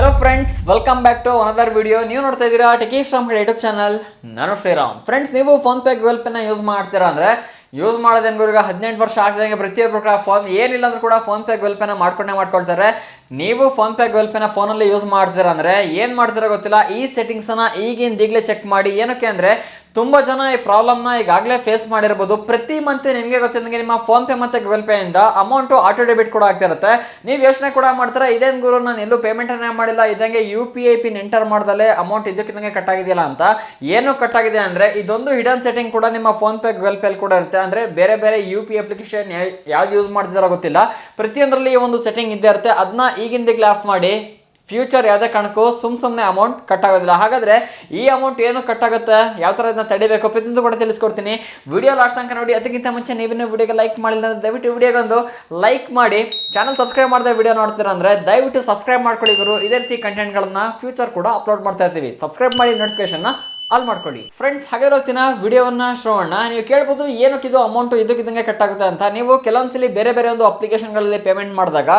Hello friends welcome back to another video ನೀವು ನೋಡ್ತಾ ಇದ್ದೀರಾ ಟೆಕೀಶ್ ರಾಮ್ ಯೂಟ್ಯೂಬ್ ಚಾನಲ್ ನಾನು ಶ್ರೀರಾಮ್. ಫ್ರೆಂಡ್ಸ್ ನೀವು ಫೋನ್ ಪೇ ಗೂಗಲ್ ಪೇನ ಯೂಸ್ ಮಾಡ್ತೀರಾ ಅಂದ್ರೆ ಯೂಸ್ ಮಾಡೋದೇನು ಈಗ ಹದಿನೆಂಟು ವರ್ಷ ಆಗ್ದಂಗೆ ಪ್ರತಿಯೊಬ್ಬರು ಕೂಡ ಫೋನ್ ಏನಿಲ್ಲ ಅಂದ್ರೂ ಕೂಡ ಫೋನ್ ಪೇ ಗೂಗಲ್ ಪೇನ ಮಾಡ್ಕೊಂಡೇ ಮಾಡ್ಕೊಳ್ತಾರೆ. ನೀವು ಫೋನ್ ಪೇ ಗೂಗಲ್ ಪೇನ ಫೋನಲ್ಲಿ ಯೂಸ್ ಮಾಡ್ತೀರಾ ಅಂದ್ರೆ, ಏನು ಮಾಡ್ತೀರಾ ಗೊತ್ತಿಲ್ಲ, ಈ ಸೆಟ್ಟಿಂಗ್ಸನ್ನ ಈಗಿಂದ ಈಗಲೇ ಚೆಕ್ ಮಾಡಿ. ಏನಕ್ಕೆ ಅಂದ್ರೆ ತುಂಬ ಜನ ಈ ಪ್ರಾಬ್ಲಮ್ನ ಈಗಾಗಲೇ ಫೇಸ್ ಮಾಡಿರ್ಬೋದು. ಪ್ರತಿ ಮಂತ್ ನಿಮಗೆ ಗೊತ್ತಿದ್ದಂಗೆ ನಿಮ್ಮ ಫೋನ್ ಪೇ ಮತ್ತು ಗೂಗಲ್ ಇಂದ ಅಮೌಂಟು ಆಟೋ ಡೆಬಿಟ್ ಕೂಡ ಆಗ್ತಿರುತ್ತೆ ನೀವು ಯೋಚನೆ ಕೂಡ ಮಾಡ್ತಾರೆ ಇದೇನು ಗುರು ನಾನು ಎಲ್ಲೂ ಪೇಮೆಂಟನ್ನೇ ಮಾಡಿಲ್ಲ ಇದಂಗೆ U P I pin enter ಮಾಡ್ದಲೇ amount ಇದಕ್ಕಿದಂಗೆ ಕಟ್ ಆಗಿದೆಯಲ್ಲ ಅಂತ. ಏನು ಕಟ್ ಆಗಿದೆ ಅಂದರೆ, ಇದೊಂದು ಹಿಡನ್ ಸೆಟ್ಟಿಂಗ್ ಕೂಡ ನಿಮ್ಮ ಫೋನ್ ಪೇ ಗೂಗಲ್ ಪೇ ಕೂಡ ಇರುತ್ತೆ. ಅಂದರೆ ಬೇರೆ ಬೇರೆ ಯು ಪಿ ಅಪ್ಲಿಕೇಶನ್ ಯಾವ್ದು ಯೂಸ್ ಮಾಡ್ತಿದಾರೋ ಗೊತ್ತಿಲ್ಲ. ಪ್ರತಿಯೊಂದರಲ್ಲಿ ಈ ಒಂದು ಸೆಟ್ಟಿಂಗ್ ಇದ್ದೇ ಇರುತ್ತೆ. ಅದನ್ನ ಈಗಿಂದಿಗ್ಲೇ ಆಫ್ ಮಾಡಿ ಫ್ಯೂಚರ್ ಯಾವುದೇ ಕಾರಣಕ್ಕೂ ಸುಮ್ ಸುಮ್ಮನೆ ಅಮೌಂಟ್ ಕಟ್ ಆಗೋದಿಲ್ಲ. ಹಾಗಾದ್ರೆ ಈ ಅಮೌಂಟ್ ಏನು ಕಟ್ ಆಗುತ್ತೆ? ಯಾವ ಥರ ಇದನ್ನ ತಡಿಬೇಕು? ಪ್ರತಿಯೊಂದು ಕೂಡ ತಿಳಿಸ್ಕೊಡ್ತೀನಿ. ವಿಡಿಯೋ ಲಾಸ್ಟ್ ತನಕ ನೋಡಿ, ಅದಕ್ಕಿಂತ ಮುಂಚೆ ನೀವೇನು ವಿಡಿಯೋಗೆ ಲೈಕ್ ಮಾಡಿಲ್ಲ ಅಂದರೆ ದಯವಿಟ್ಟು ವಿಡಿಯೋಗೊಂದು ಲೈಕ್ ಮಾಡಿ. ಚಾನಲ್ ಸಬ್ಸ್ಕ್ರೈಬ್ ಮಾಡಿದ ವಿಡಿಯೋ ನೋಡ್ತೀರಾ ಅಂದರೆ ದಯವಿಟ್ಟು ಸಬ್ಸ್ಕ್ರೈಬ್ ಮಾಡ್ಕೊಳ್ಳಿ ಗುರು. ಇದೇ ರೀತಿ ಕಂಟೆಂಟ್ಗಳನ್ನು ಫ್ಯೂಚರ್ ಕೂಡ ಅಪ್ಲೋಡ್ ಮಾಡ್ತಾ ಇರ್ತೀವಿ. ಸಬ್ಸ್ಕ್ರೈಬ್ ಮಾಡಿ ನೋಟಿಫಿಕೇಶನ್ ಆಲ್ ಮಾಡ್ಕೊಳ್ಳಿ. ಫ್ರೆಂಡ್ಸ್ ಹಾಗೆ ಹೋಗ್ತೀನ ವಿಡಿಯೋವನ್ನ ಶ್ರವಣ ನೀವು ಕೇಳ್ಬೋದು ಏನಕ್ಕೆ ಇದು ಅಮೌಂಟ್ ಇದಕ್ಕಿದಂಗೆ ಕಟ್ ಆಗುತ್ತೆ ಅಂತ. ನೀವು ಕೆಲವೊಂದ್ಸಲಿ ಬೇರೆ ಬೇರೆ ಒಂದು ಅಪ್ಲಿಕೇಶನ್ಗಳಲ್ಲಿ ಪೇಮೆಂಟ್ ಮಾಡಿದಾಗ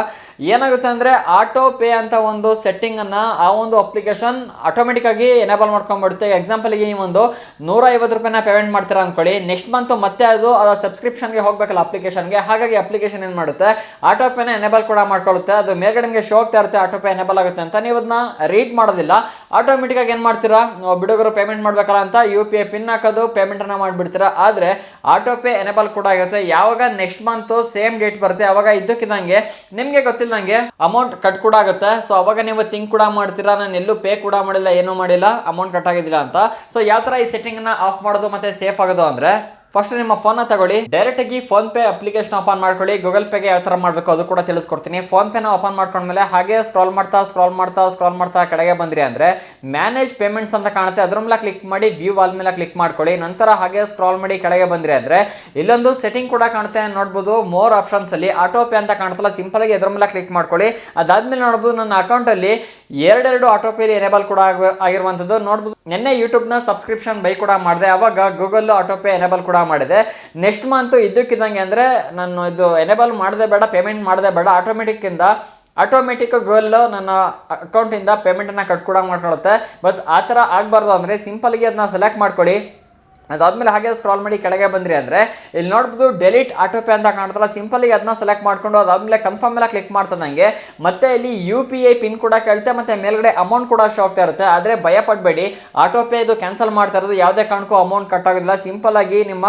ಏನಾಗುತ್ತೆ ಅಂದ್ರೆ ಆಟೋ ಪೇ ಅಂತ ಒಂದು ಸೆಟ್ಟಿಂಗ್ ಅನ್ನ ಆ ಒಂದು ಅಪ್ಲಿಕೇಶನ್ ಆಟೋಮೆಟಿಕ್ ಆಗಿ ಎನೇಬಲ್ ಮಾಡ್ಕೊಂಡ್ಬಿಡುತ್ತೆ. ಎಕ್ಸಾಂಪಲ್ಗೆ ಒಂದು ನೂರ ಐವತ್ತು ರೂಪಾಯಿನ ಪೇಮೆಂಟ್ ಮಾಡ್ತೀರಾ ಅನ್ಕೊಳ್ಳಿ. ನೆಕ್ಸ್ಟ್ ಮಂತ್ ಮತ್ತೆ ಅದು ಸಬ್ಸ್ಕ್ರಿಪ್ಷನ್ಗೆ ಹೋಗ್ಬೇಕಲ್ಲ ಅಪ್ಲಿಕೇಶನ್ಗೆ ಹಾಗಾಗಿ ಅಪ್ಲಿಕೇಶನ್ ಏನು ಮಾಡುತ್ತೆ? ಆಟೋ ಪೇನ ಎನೇಬಲ್ ಕೂಡ ಮಾಡ್ಕೊಳ್ಳುತ್ತೆ. ಅದು ಮೇಲ್ಗಡೆ ಶೋ ಆಗ್ತಾ ಇರುತ್ತೆ ಆಟೋ ಪೇ ಎನೇಬಲ್ ಆಗುತ್ತೆ ಅಂತ. ನೀವು ಅದನ್ನ ರೀಡ್ ಮಾಡೋದಿಲ್ಲ. ಆಟೋಮೆಟಿಕ್ ಆಗಿ ಏನು ಮಾಡ್ತೀರಾ? ನಾವು ಬಿಡುಗರು ಪೇಮೆಂಟ್ ಮಾಡ್ಬೇಕಲ್ಲ ಅಂತ ಯು ಪಿ ಐ ಪಿನ್ ಹಾಕೋದು ಪೇಮೆಂಟನ್ನು ಮಾಡಿಬಿಡ್ತೀರಾ. ಆದರೆ ಆಟೋ ಪೇ ಎನೇಬಲ್ ಕೂಡ ಆಗುತ್ತೆ. ಯಾವಾಗ ನೆಕ್ಸ್ಟ್ ಮಂತ್ ಸೇಮ್ ಡೇಟ್ ಬರುತ್ತೆ, ಅವಾಗ ಇದ್ದಕ್ಕಿದ್ದಂಗೆ ನಿಮಗೆ ಗೊತ್ತಿಲ್ಲದಂಗೆ ಅಮೌಂಟ್ ಕಟ್ ಕೂಡ ಆಗುತ್ತೆ. ಸೊ ಅವಾಗ ನೀವು ಥಿಂಕ್ ಕೂಡ ಮಾಡ್ತೀರಾ, ನಾನು ಎಲ್ಲೂ ಪೇ ಕೂಡ ಮಾಡಿಲ್ಲ, ಏನೂ ಮಾಡಿಲ್ಲ ಅಮೌಂಟ್ ಕಟ್ ಆಗಿದ್ದಿಲ್ಲ ಅಂತ. ಸೊ ಯಾವ ಥರ ಈ ಸೆಟ್ಟಿಂಗನ್ನು ಆಫ್ ಮಾಡೋದು ಮತ್ತೆ ಸೇಫ್ ಆಗೋದು ಅಂದ್ರೆ ಫಸ್ಟ್ ನಿಮ್ಮ ಫೋನ್ ತಗೊಳ್ಳಿ. ಡೈರೆಕ್ಟ್ ಆಗಿ ಫೋನ್ ಪೇ ಅಪ್ಲಿಕೇಶನ್ ಓಪನ್ ಮಾಡ್ಕೊಳ್ಳಿ ಗೂಗಲ್ ಪೇಗೆ ಯಾವ ತರ ಮಾಡಬೇಕು ಅದು ಕೂಡ ತಿಳಿಸ್ಕೊಡ್ತೀನಿ. ಫೋನ್ ಪೇನ ಓಪನ್ ಮಾಡ್ಕೊಂಡ್ಮೇಲೆ ಹಾಗೆ ಸ್ಕ್ರಾಲ್ ಮಾಡ್ತಾ ಸ್ಕ್ರಾಲ್ ಮಾಡ್ತಾ ಸ್ಕ್ರಾಲ್ ಮಾಡ್ತಾ ಕೆಳಗೆ ಬಂದ್ರಿ ಅಂದ್ರೆ ಮ್ಯಾನೇಜ್ ಪೇಮೆಂಟ್ಸ್ ಅಂತ ಕಾಣುತ್ತೆ. ಅದ್ರ ಮೇಲೆ ಕ್ಲಿಕ್ ಮಾಡಿ ವ್ಯೂ ವಾಲ್ ಮೇಲೆ ಕ್ಲಿಕ್ ಮಾಡ್ಕೊಳ್ಳಿ. ನಂತರ ಹಾಗೆ ಸ್ಕ್ರಾಲ್ ಮಾಡಿ ಕೆಳಗೆ ಬಂದ್ರಿ ಅಂದ್ರೆ ಇಲ್ಲೊಂದು ಸೆಟ್ಟಿಂಗ್ ಕೂಡ ಕಾಣುತ್ತೆ. ನೋಡ್ಬೋದು ಮೋರ್ ಆಪ್ಷನ್ಸ್ ಅಲ್ಲಿ ಆಟೋ ಪೇ ಅಂತ ಕಾಣುತ್ತಲ್ಲ. ಸಿಂಪಲ್ ಆಗಿ ಅದ್ರ ಮೇಲೆ ಕ್ಲಿಕ್ ಮಾಡ್ಕೊಳ್ಳಿ. ಅದಾದ್ಮೇಲೆ ನೋಡ್ಬೋದು ನನ್ನ ಅಕೌಂಟ್ ಅಲ್ಲಿ ಎರಡೆರಡು ಆಟೋ ಪೇ ಎನೇಬಲ್ ಕೂಡ ಆಗ- ಆಗಿರುವಂತದ್ದು ನೋಡ್ಬೋದು ನಿನ್ನೆ ಯೂಟ್ಯೂಬ್ನ ಸಬ್ಸ್ಕ್ರಿಪ್ಷನ್ ಬೈ ಕೂಡ ಮಾಡಿದೆ. ಅವಾಗ ಗೂಗಲ್ ಆಟೋ ಪೇ ಎನೇಬಲ್ ಕೂಡ ಮಾಡಿದೆ. ನೆಕ್ಸ್ಟ್ ಮಂತು ಇದ್ದಕ್ಕಿದ್ದಂಗೆ ಅಂದರೆ ನಾನು ಇದು ಎನೇಬಲ್ ಮಾಡದೆ ಬೇಡ ಪೇಮೆಂಟ್ ಮಾಡದೆ ಬೇಡ. ಆಟೋಮೆಟಿಕ್ಕಿಂದ ಆಟೋಮೆಟಿಕ್ ಗೋಲ್ ನನ್ನ ಅಕೌಂಟಿಂದ ಪೇಮೆಂಟನ್ನು ಕಟ್ ಕೂಡ ಬಟ್ ಆ ಥರ ಆಗಬಾರ್ದು ಅಂದರೆ ಸಿಂಪಲ್ಗೆ ಅದನ್ನ ಸೆಲೆಕ್ಟ್ ಮಾಡ್ಕೊಳ್ಳಿ ಅದಾದ್ಮೇಲೆ ಹಾಗೆ ಸ್ಕ್ರಾಲ್ ಮಾಡಿ ಕೆಳಗೆ ಬಂದ್ರಿ ಅಂದರೆ, ಇಲ್ಲಿ ನೋಡ್ಬೋದು ಡೆಲಿಟ್ ಆಟೋ ಪೇ ಅಂತ ಕಾಣ್ತಲ್ಲ ಸಿಂಪಲಿಗೆ ಅದನ್ನ ಸೆಲೆಕ್ಟ್ ಮಾಡ್ಕೊಂಡು ಅದಾದ್ಮೇಲೆ ಕನ್ಫರ್ಮ್ ಮೇಲೆ ಕ್ಲಿಕ್ ನನಗೆ ಮತ್ತೆ ಇಲ್ಲಿ ಯು ಪಿ ಐ ಪಿನ್ ಕೂಡ ಕೇಳುತ್ತೆ ಮತ್ತೆ ಮೇಲ್ಗಡೆ ಅಮೌಂಟ್ ಕೂಡ ಶೋ ಆಗ್ತಾ ಇರುತ್ತೆ. ಆದರೆ ಭಯ ಪಡಬೇಡಿ ಆಟೋ ಪೇ ಇದು ಕ್ಯಾನ್ಸಲ್ ಮಾಡ್ತಾ ಇರೋದು ಯಾವುದೇ ಕಾರಣಕ್ಕೂ ಅಮೌಂಟ್ ಕಟ್ ಆಗೋದಿಲ್ಲ. ಸಿಂಪಲ್ ಆಗಿ ನಿಮ್ಮ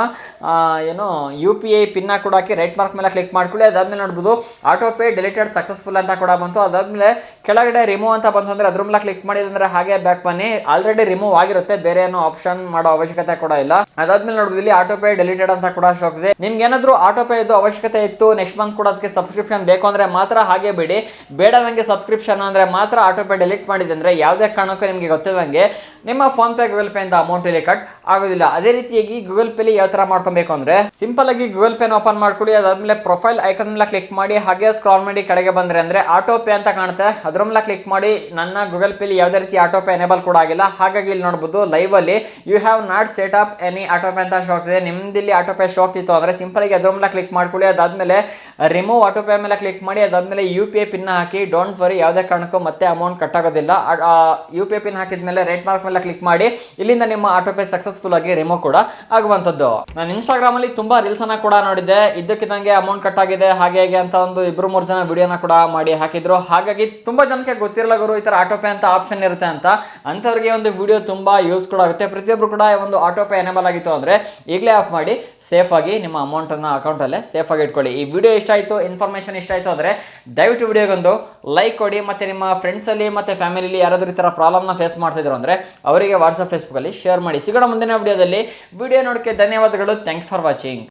ಏನು ಯು ಪಿ ಐ ಪಿನ್ನ ಕೂಡ ಹಾಕಿ ರೈಟ್ ಮಾರ್ಕ್ ಮೇಲೆ ಕ್ಲಿಕ್ ಮಾಡ್ಕೊಳ್ಳಿ. ಅದಾದ್ಮೇಲೆ ನೋಡ್ಬೋದು ಆಟೋ ಪೇ ಡೆಲಿಟೆಡ್ ಸಕ್ಸಸ್ಫುಲ್ ಅಂತ ಕೂಡ ಬಂತು. ಅದಾದ್ಮೇಲೆ ಕೆಳಗಡೆ ರಿಮೂವ್ ಅಂತ ಬಂತು ಅಂದ್ರೆ ಅದ್ರ ಮೇಲೆ ಕ್ಲಿಕ್ ಮಾಡಿದ್ರೆ ಹಾಗೆ ಬ್ಯಾಕ್ ಬನ್ನಿ. ಆಲ್ರೆಡಿ ರಿಮೂವ್ ಆಗಿರುತ್ತೆ, ಬೇರೆ ಏನೋ ಆಪ್ಷನ್ ಮಾಡೋ ಅವಶ್ಯಕತೆ ಕೂಡ ಇಲ್ಲ. ಅದಾದ್ಮೇಲೆ ನೋಡಬಹುದು ಇಲ್ಲಿ ಆಟೋ ಪೇ ಡೆಲಿಟೆಡ್ ಅಂತ ಕೂಡ ಶೋ ಆಗ್ತಿದೆ ನಿಮ್ಗೆ ಏನಾದ್ರು ಆಟೋ ಪೇ ಇದು ಅವಶ್ಯಕತೆ ಇತ್ತು ನೆಕ್ಸ್ಟ್ ಮಂತ್ ಕೂಡ ಅದಕ್ಕೆ ಸಬ್ಸ್ಕ್ರಿಪ್ಷನ್ ಬೇಕು ಅಂದ್ರೆ ಮಾತ್ರ ಹಾಗೆ ಬಿಡಿ. ಬೇಡ ನಂಗೆ ಸಬ್ಸ್ಕ್ರಿಪ್ಷನ್ ಅಂದ್ರೆ ಮಾತ್ರ ಆಟೋ ಪೇ ಡೆಲಿಟ್ ಮಾಡಿದೆ ಅಂದ್ರೆ ಯಾವುದೇ ಕಾರಣಕ್ಕೂ ನಿಮಗೆ ಗೊತ್ತಿದಂಗೆ ನಿಮ್ಮ ಫೋನ್ ಪೇ ಗೂಗಲ್ ಪೇ ಇಂದ ಅಮೌಂಟ್ ಇಲ್ಲಿ ಕಟ್ ಆಗೋದಿಲ್ಲ. ಅದೇ ರೀತಿಯಾಗಿ ಗೂಗಲ್ ಪೇಲಿ ಯಾವ ತರ ಮಾಡ್ಕೊಬೇಕು ಅಂದ್ರೆ ಸಿಂಪಲ್ ಆಗಿ ಗೂಗಲ್ ಪೇನ ಓಪನ್ ಮಾಡ್ಕೊಳ್ಳಿ ಅದಾದ್ಮೇಲೆ ಪ್ರೊಫೈಲ್ ಐಕನ್ ಮೇಲೆ ಕ್ಲಿಕ್ ಮಾಡಿ, ಹಾಗೆ ಸ್ಕ್ರಾಲ್ ಮಾಡಿ ಕಡೆಗೆ ಬಂದ್ರೆ ಅಂದ್ರೆ ಆಟೋ ಪೇ ಅಂತ ಕಾಣುತ್ತೆ. ಅದ್ರ ಮೇಲೆ ಕ್ಲಿಕ್ ಮಾಡಿ, ನನ್ನ ಗೂಗಲ್ ಪೇಲಿ ಯಾವುದೇ ರೀತಿ ಆಟೋ ಪೇ ಎನೇಬಲ್ ಕೂಡ ಆಗಿಲ್ಲ. ಹಾಗಾಗಿ ಇಲ್ಲಿ ನೋಡಬಹುದು ಲೈವ್ ಅಲ್ಲಿ you have not set up any auto pay ಅಂತ ಶೋ ಆಗ್ತಿದೆ ನಿಮ್ದಿಲ್ಲಿ ಆಟೋ ಪೇ ಶೋ ಆಗ್ತಿತ್ತು ಅಂದರೆ ಸಿಂಪಲ್ ಆಗಿ ಅದ್ರ ಮೇಲೆ ಕ್ಲಿಕ್ ಮಾಡ್ಕೊಳ್ಳಿ. ಅದಾದಮೇಲೆ ರಿಮೂವ್ ಆಟೋ ಪೇ ಮೇಲೆ ಕ್ಲಿಕ್ ಮಾಡಿ, ಅದಾದಮೇಲೆ ಯು ಪಿ ಐ ಪಿನ್ ಹಾಕಿ ಡೋಂಟ್ ವರಿ ಯಾವುದೇ ಕಾರಣಕ್ಕೂ ಮತ್ತೆ ಅಮೌಂಟ್ ಕಟ್ಟಾಗೋದಿಲ್ಲ ಯು ಪಿ ಐ ಪಿನ್ ಹಾಕಿದ್ಮೇಲೆ ರೇಟ್ ಮಾರ್ಕ್ ಮೇಲೆ ಕ್ಲಿಕ್ ಮಾಡಿ, ಇಲ್ಲಿಂದ ನಿಮ್ಮ ಆಟೋ ಪೇ ಸಕ್ಸಸ್ಫುಲ್ ಆಗಿ ರಿಮೂವ್ ಕೂಡ ಆಗುವಂಥದ್ದು. ನಾನು ಇನ್ಸ್ಟಾಗ್ರಾಮ್ ಅಲ್ಲಿ ತುಂಬಾ ರೀಲ್ಸ್ ಅನ್ನ ಕೂಡ ನೋಡಿದ್ದೆ. ಇದ್ದಕ್ಕಿದ್ದಂಗೆ ಅಮೌಂಟ್ ಕಟ್ ಆಗಿದೆ, ಹಾಗೆ ಹೇಗೆ ಅಂತ ಒಂದು ಇಬ್ಬರು ಮೂರು ಜನ ವಿಡಿಯೋನ ಕೂಡ ಮಾಡಿ ಹಾಕಿದ್ರು. ಹಾಗಾಗಿ ತುಂಬಾ ಜನಕ್ಕೆ ಗೊತ್ತಿರಲ್ಲ ಗುರು, ಈ ತರ ಆಟೋ ಪೇ ಅಂತ ಆಪ್ಷನ್ ಇರುತ್ತೆ ಅಂತ. ಅಂಥವ್ರಿಗೆ ಒಂದು ವಿಡಿಯೋ ತುಂಬಾ ಯೂಸ್ ಕೂಡ ಆಗುತ್ತೆ. ಪ್ರತಿಯೊಬ್ಬರು ಕೂಡ ಒಂದು ಆಟೋ ಪೇ ಎನೇಬಲ್ ಆಗಿತ್ತು ಅಂದರೆ ಈಗಲೇ ಆಫ್ ಮಾಡಿ ಸೇಫಾಗಿ ನಿಮ್ಮ ಅಮೌಂಟನ್ನು ಅಕೌಂಟಲ್ಲೇ ಸೇಫಾಗಿ ಇಟ್ಕೊಳ್ಳಿ. ಈ ವಿಡಿಯೋ ಇಷ್ಟ ಆಯಿತು ಇನ್ಫಾರ್ಮೇಷನ್ ಇಷ್ಟ ಆಯಿತು ಅಂದರೆ ದಯವಿಟ್ಟು ವಿಡಿಯೋಗೊಂದು ಲೈಕ್ ಕೊಡಿ, ಮತ್ತೆ ನಿಮ್ಮ ಫ್ರೆಂಡ್ಸಲ್ಲಿ ಮತ್ತು ಫ್ಯಾಮಿಲಿಲಿ ಯಾರಾದರೂ ಈ ಥರ ಪ್ರಾಬ್ಲಮ್ನ ಫೇಸ್ ಮಾಡ್ತಿದ್ರು ಅಂದರೆ ಅವರಿಗೆ ವಾಟ್ಸಪ್ ಫೇಸ್ಬುಕ್ಕಲ್ಲಿ ಶೇರ್ ಮಾಡಿ. ಸಿಗೋಣ ಮುಂದಿನ ವಿಡಿಯೋದಲ್ಲಿ ವಿಡಿಯೋ ನೋಡೋಕ್ಕೆ ಧನ್ಯವಾದಗಳು. Thanks for watching